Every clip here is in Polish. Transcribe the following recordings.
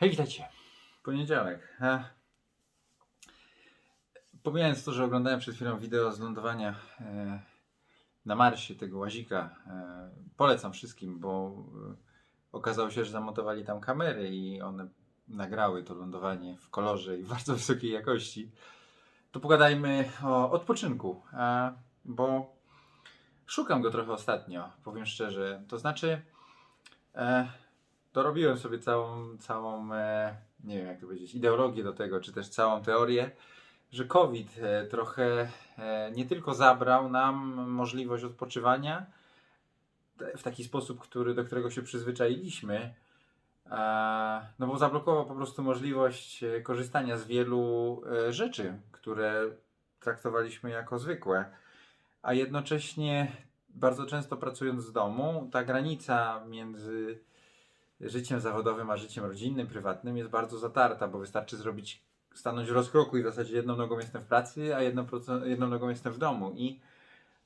Hej, witajcie. Poniedziałek. E, Pomijając to, że oglądałem przed chwilą wideo z lądowania e, na Marsie tego łazika, e, polecam wszystkim, bo e, okazało się, że zamontowali tam kamery i one nagrały to lądowanie w kolorze i w bardzo wysokiej jakości. To pogadajmy o odpoczynku, e, bo szukam go trochę ostatnio, powiem szczerze. To znaczy, e, dorobiłem sobie całą, całą e, nie wiem jak to powiedzieć, ideologię do tego, czy też całą teorię, że COVID e, trochę e, nie tylko zabrał nam możliwość odpoczywania w taki sposób, który, do którego się przyzwyczailiśmy, no bo zablokował po prostu możliwość korzystania z wielu rzeczy, które traktowaliśmy jako zwykłe, a jednocześnie bardzo często pracując z domu, ta granica między życiem zawodowym a życiem rodzinnym, prywatnym jest bardzo zatarta, bo wystarczy zrobić, stanąć w rozkroku i w zasadzie jedną nogą jestem w pracy, a jedną, jedną nogą jestem w domu. I,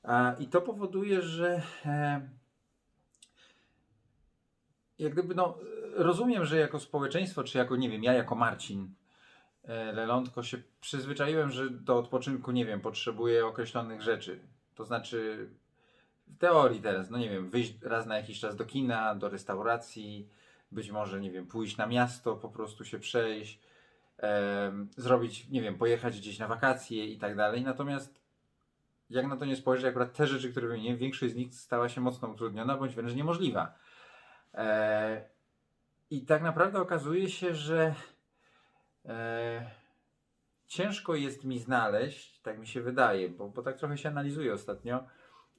a, i to powoduje, że e, jak gdyby, no, rozumiem, że jako społeczeństwo, czy jako, nie wiem, ja jako Marcin e, Lelątko się przyzwyczaiłem, że do odpoczynku, nie wiem, potrzebuję określonych rzeczy. To znaczy, w teorii teraz, no nie wiem, wyjść raz na jakiś czas do kina, do restauracji, być może, nie wiem, pójść na miasto, po prostu się przejść, em, zrobić, nie wiem, pojechać gdzieś na wakacje i tak dalej. Natomiast jak na to nie spojrzeć, akurat te rzeczy, które wymieniłem, większość z nich stała się mocno utrudniona, bądź wręcz niemożliwa. E, I tak naprawdę okazuje się, że e, ciężko jest mi znaleźć, tak mi się wydaje, bo, bo tak trochę się analizuje ostatnio,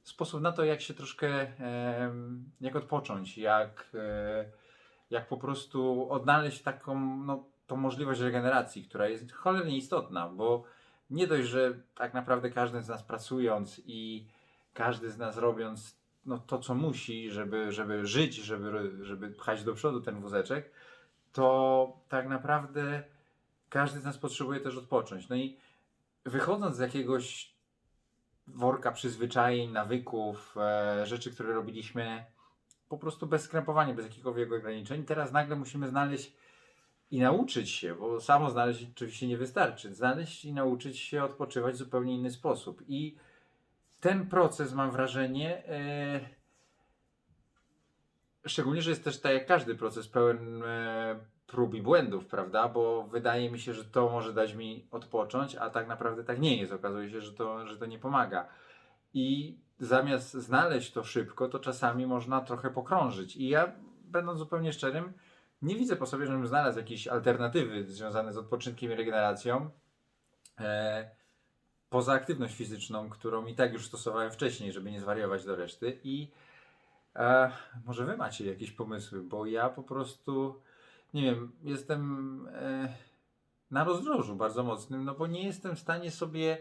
sposób na to, jak się troszkę, jak odpocząć, jak, e, jak po prostu odnaleźć taką, no, tą możliwość regeneracji, która jest cholernie istotna, bo nie dość, że tak naprawdę każdy z nas pracując i każdy z nas robiąc no, to, co musi, żeby, żeby żyć, żeby, żeby pchać do przodu ten wózeczek, to tak naprawdę każdy z nas potrzebuje też odpocząć. No i wychodząc z jakiegoś worka przyzwyczajeń, nawyków, e, rzeczy, które robiliśmy po prostu bez skrępowania, bez jakichkolwiek ograniczeń. Teraz nagle musimy znaleźć i nauczyć się, bo samo znaleźć oczywiście nie wystarczy, znaleźć i nauczyć się odpoczywać w zupełnie inny sposób. I ten proces, mam wrażenie, e, szczególnie, że jest też tak jak każdy proces pełen e, prób i błędów, prawda? Bo wydaje mi się, że to może dać mi odpocząć, a tak naprawdę tak nie jest. Okazuje się, że to, że to nie pomaga. I zamiast znaleźć to szybko, to czasami można trochę pokrążyć. I ja, będąc zupełnie szczerym, nie widzę po sobie, żebym znalazł jakieś alternatywy związane z odpoczynkiem i regeneracją. E, poza aktywność fizyczną, którą i tak już stosowałem wcześniej, żeby nie zwariować do reszty. I e, może wy macie jakieś pomysły, bo ja po prostu, nie wiem, jestem e, na rozdrożu bardzo mocnym, no bo nie jestem w stanie sobie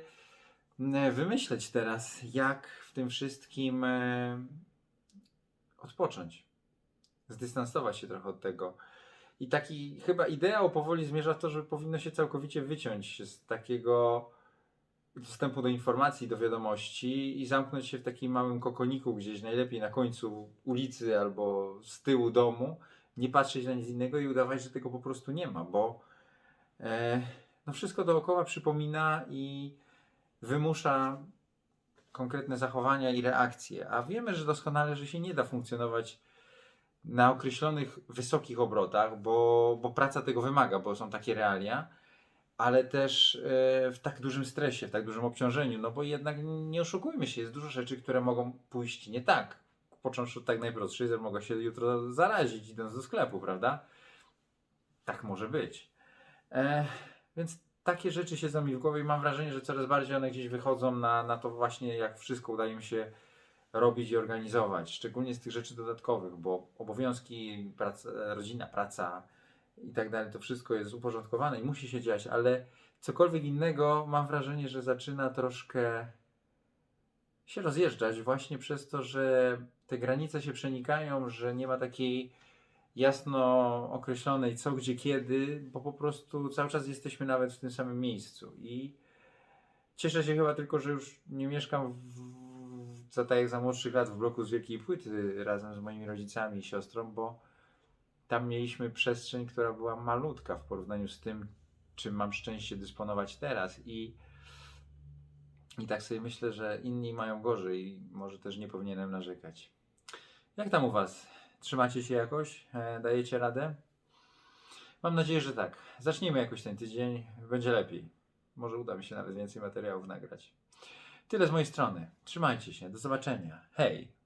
e, wymyśleć teraz, jak w tym wszystkim e, odpocząć. Zdystansować się trochę od tego. I taki chyba ideał powoli zmierza w to, że powinno się całkowicie wyciąć z takiego dostępu do informacji, do wiadomości i zamknąć się w takim małym kokoniku gdzieś, najlepiej na końcu ulicy albo z tyłu domu, nie patrzeć na nic innego i udawać, że tego po prostu nie ma, bo e, no wszystko dookoła przypomina i wymusza konkretne zachowania i reakcje, a wiemy, że doskonale, że się nie da funkcjonować na określonych wysokich obrotach, bo, bo praca tego wymaga, bo są takie realia, ale też e, w tak dużym stresie, w tak dużym obciążeniu, no bo jednak nie oszukujmy się, jest dużo rzeczy, które mogą pójść nie tak. Począwszy od tak najprostszej, że mogę się jutro zarazić idąc do sklepu, prawda? Tak może być. E, więc takie rzeczy siedzą mi w głowie i mam wrażenie, że coraz bardziej one gdzieś wychodzą na, na to właśnie, jak wszystko udaje mi się robić i organizować. Szczególnie z tych rzeczy dodatkowych, bo obowiązki, praca, rodzina, praca, i tak dalej, to wszystko jest uporządkowane i musi się dziać, ale cokolwiek innego mam wrażenie, że zaczyna troszkę się rozjeżdżać właśnie przez to, że te granice się przenikają, że nie ma takiej jasno określonej co, gdzie, kiedy, bo po prostu cały czas jesteśmy nawet w tym samym miejscu i cieszę się chyba tylko, że już nie mieszkam w, za tak jak za młodszych lat w bloku z Wielkiej Płyty razem z moimi rodzicami i siostrą, bo tam mieliśmy przestrzeń, która była malutka w porównaniu z tym, czym mam szczęście dysponować teraz. I, i tak sobie myślę, że inni mają gorzej i może też nie powinienem narzekać. Jak tam u Was? Trzymacie się jakoś? E, dajecie radę? Mam nadzieję, że tak. Zacznijmy jakoś ten tydzień, będzie lepiej. Może uda mi się nawet więcej materiałów nagrać. Tyle z mojej strony. Trzymajcie się. Do zobaczenia. Hej!